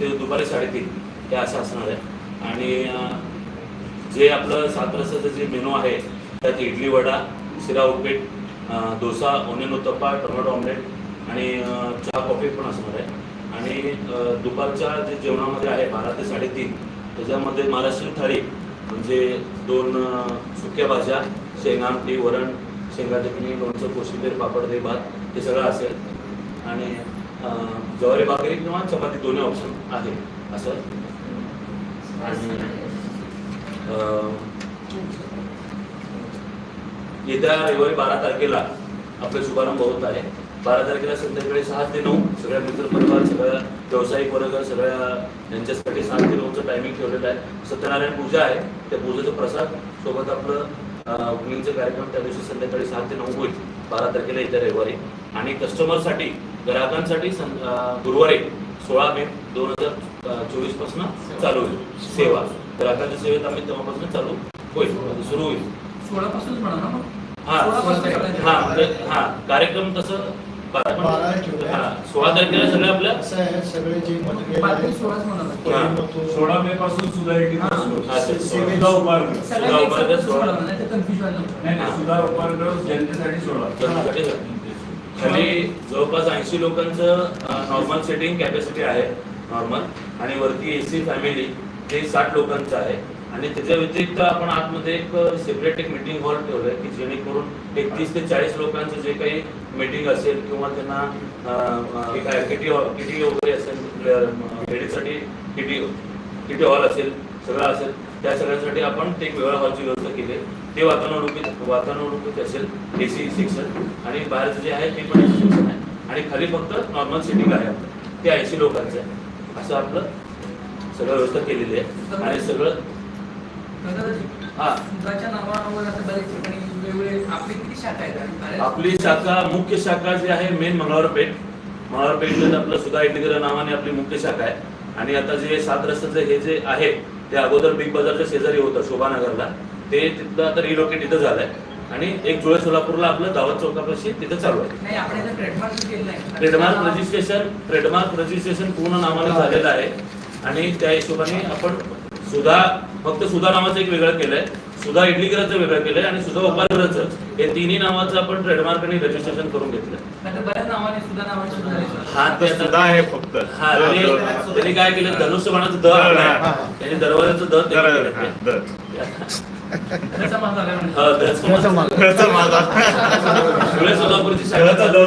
ते दुपारी साडेतीन हे असं असणार आहे. आणि जे आपलं सात रसाचं जे मेनू आहे त्यात इडली वडा शिरा उपीट dosa onion uttappa tomato omelette आणि चहा कॉफी पण असणार आहे. आणि दुपारच्या जे जेवणामध्ये आहे बारा ते साडेतीन त्याच्यामध्ये महाराष्ट्रीयन थाळी म्हणजे दोन सुक्या भाज्या शेंगा आमटी वरण शेंगा चटणी लोणचं कोशिंबीर पापड दे भात हे सगळं असेल. आणि ज्वारी भाकरी किंवा चपाती दोन्ही ऑप्शन आहे. असं? आणि अं, येत्या रविवारी बारा तारखेला आपला शुभारंभ होत आहे. बारा तारखेला संध्याकाळी सहा ते नऊ सगळ्या मित्रपरिवार सगळ्या व्यावसायिक वर्ग सगळ्या यांच्यासाठी सात ते नऊचं टायमिंग ठेवलेलं आहे. सत्यनारायण पूजा आहे. त्या पूजेचा प्रसाद सोबत आपलं ओपनिंगचा कार्यक्रम त्या दिवशी संध्याकाळी सहा ते नऊ होईल. बारा तारखेला येत्या रविवारी. आणि कस्टमरसाठी ग्राहकांसाठी गुरुवारी सोळा मे दोन हजार चोवीसपासून चालू होईल. सेवा. ग्राहकांच्या सेवेत आम्ही तेव्हापासून चालू होईल. सुरू होईल. हा. सोळापासून. हा. हा. कार्यक्रम तसं बारा. हा सोळा तारखेला सगळे आपल्या असं आहे सगळे जे मटेरियल बाकी आहे सोळाच म्हणा ना. कोळंबतूर, सोळा मे पासून सुद्धा एक सोळा confusion व्हायला नको. नाही नाही सुद्धा उभारलं जनतेसाठी सोळा. खाली जवळपास ऐंशी लोकांचं नॉर्मल सेटिंग कॅपॅसिटी आहे नॉर्मल आणि वरती ए सी फॅमिली ते साठ लोकांचं आहे. आणि त्याच्या व्यतिरिक्त आपण आतमध्ये एक सेपरेट एक मिटिंग हॉल ठेवलंय की जेणेकरून एकतीस ते चाळीस लोकांचं जे काही मीटिंग असेल किंवा त्यांना एक किटी किटी वगैरे असेल लेडीजसाठी किटी किटी हॉल असेल सगळं असेल त्या सगळ्यांसाठी आपण ते एक वेगळ्या हॉलची व्यवस्था केली आहे. ते वातानुरूपित वातानुरूपित असेल ए सी सेक्शन आणि बाहेरचं जे आहे ते पण एसी सेक्शन आहे. आणि खाली फक्त नॉर्मल सिटिंग आहे ते ऐंशी लोकांचं आहे. असं आपलं सगळं व्यवस्था केलेली आहे. आणि सगळं आपली शाखा मुख्य शाखा जी आहे मेन मंगळवार पेठ मंगळवार पेठमध्ये आपलं सुधा इटलीकर नावाने आपली मुख्य शाखा आहे. आणि आता जे सात रस्त्याचं हे जे आहे ते अगोदर बिग बाजारच्या शेजारी होतं शोभानगरला. ते तिथलं आता रिलोकेट इथं झालंय. आणि एक जुळे सोलापूरला आपलं दावत चौकापाशी तिथं चालू आहे. ट्रेडमार्क रजिस्ट्रेशन ट्रेडमार्क रजिस्ट्रेशन पूर्ण नावाने झालेलं आहे. आणि त्या हिशोबाने आपण सुधा फक्त सुधा नावाचं एक वेगळं केलंय. सुधा इडलीकराचं वेगळं केलंय आणि सुधा उपारकराचं हे तिन्ही नावाचं आपण ट्रेडमार्क आणि रजिस्ट्रेशन करून घेतलं. हा ते आहे फक्त. हा त्यांनी काय केलं? धनुष्यबाणाचं द द- आपलं हा. आहे. त्यांनी दरवाजाचं द धुळे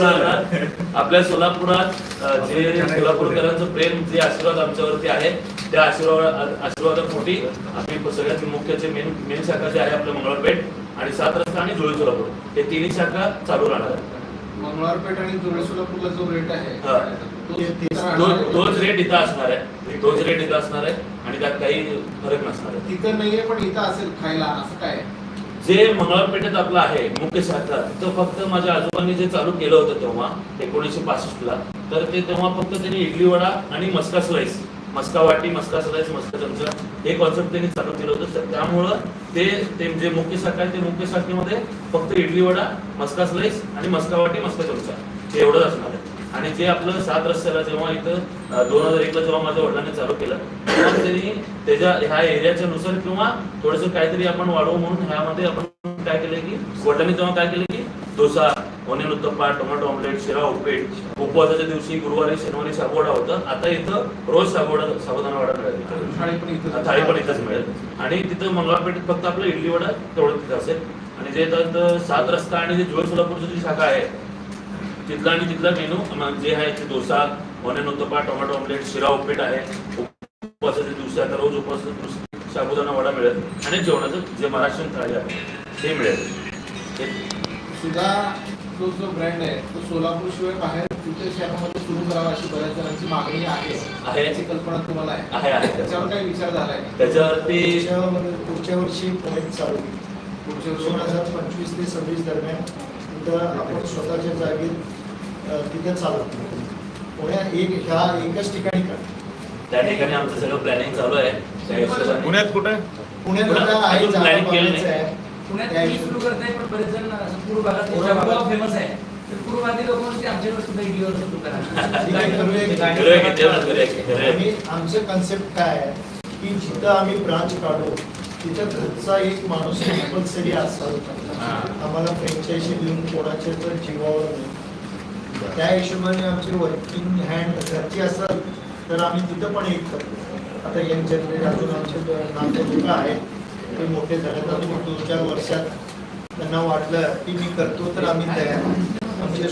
आहे. आपल्या सोलापुरात जे सोलापूरकरांचं प्रेम जे आशीर्वाद आमच्यावरती आहे त्या आशीर्वाद आशीर्वादापोटी आम्ही सगळ्यात मुख्य जे मेन मेन शाखा जे आहे आपलं मंगळपेठ आणि सात रस्ता आणि जुळे सोलापूर हे तिन्ही शाखा चालू राहणार आहेत मंगळवारपेठ आणि धुळे सोलापूरला जो रेट आहे तोच रेट इथं असणार आहे. तोच रेट इथं असणार आहे आणि त्यात काही फरक नसणार आहे. तिथं नाहीये पण इथं असेल खायला. असं काय? जे मंगळपेठेत आपलं आहे मुख्य शाखा तिथं फक्त माझ्या आजोबांनी जे चालू केलं होतं तेव्हा एकोणीसशे पासष्ट ला तर ते तेव्हा फक्त त्यांनी इडली वडा आणि मस्का स्लाइस मस्का वाटी मस्का स्लाइस मस्का चमचा हे कॉन्सेप्ट त्यांनी चालू केलं होतं. तर त्यामुळं ते ते जे मुख्य शाखा आहे ते मुख्य शाखेमध्ये फक्त इडली वडा मस्का स्लाइस आणि मस्का वाटी मस्का चमचा हे एवढंच असणार आहे. आणि जे आपलं सात रस्त्याला जेव्हा इथं दोन हजार एकला जेव्हा माझ्या वडिलांनी चालू केलं तेव्हा त्यांनी त्याच्या ह्या एरियाच्या नुसार किंवा थोडंसं काहीतरी आपण वाढवू म्हणून ह्यामध्ये आपण काय केलं की वडिलांनी तेव्हा काय केलं की dosa onion uttappa tomato omelette sheera उपीट उपवासाच्या दिवशी गुरुवारी शनिवारी साबुवडा होतं. आता इथं रोज साबुवडा साबुदाणा वडा मिळेल थाळी पण इथंच मिळेल. आणि तिथं मंगळपेठेत फक्त आपलं इडली वडा तेवढं तिथं असेल. आणि जे सात रस्ता आणि जे जुळे सोलापूरची जी शाखा आहे तिथला आणि तिथला मेनू जे आहे ते dosa onion uttappa tomato omelette sheera उपीट आहे. उपवासाच्या दिवशी आता रोज उपवासाच्या साबुदाणा वडा मिळेल. आणि जेवणाचं जे महाराष्ट्रीयन थाळी आहे ते मिळेल. हे. सुद्धा तो जो ब्रँड आहे तो सोलापूर शिवाय बाहेर कुठे शहरामध्ये सुरू करावा अशी बऱ्याच जणांची मागणी आहे आहे. याची कल्पना तुम्हाला आहे? आहे त्याच्यावर काही विचार झालाय? त्याच्यावरती पुढच्या वर्षी चालू. पुढच्या दोन वर्षी हजार पंचवीस ते सव्वीस दरम्यान तिथं आपण स्वतःच्या जागेत तिथं चालत नाही. पुण्यात एक ह्या एकच ठिकाणी कर त्या ठिकाणी आमचं सगळं प्लॅनिंग चालू आहे पुण्यात कुठे पुण्यात आता आहे केलं. आहे. पुण्यात मी सुरू. करत नाही पण बरेच जण पूर्व भागात फेमस आहे तर पूर्वाधी लोक सुद्धा इडलीवर सुरू आहे, की. करा की, की, की. आमचं कन्सेप्ट काय आहे की जिथं आम्ही ब्रांच काढू तिथं घरचा एक माणूस कंपल्सरी असावा. हा. आम्हाला फ्रँचायझी देऊन कोणाच्या तर जीवावर नाही. त्या हिशोबाने आमची वर्किंग हँड घरची असेल तर आम्ही तिथं पण एक करतो. आता यंग जनरेशन अजून आमचे नाते मुलं आहेत ते मोठे झाले तर दोन चार वर्षात त्यांना वाटलं की मी करतो तर आम्ही तयार. आमचे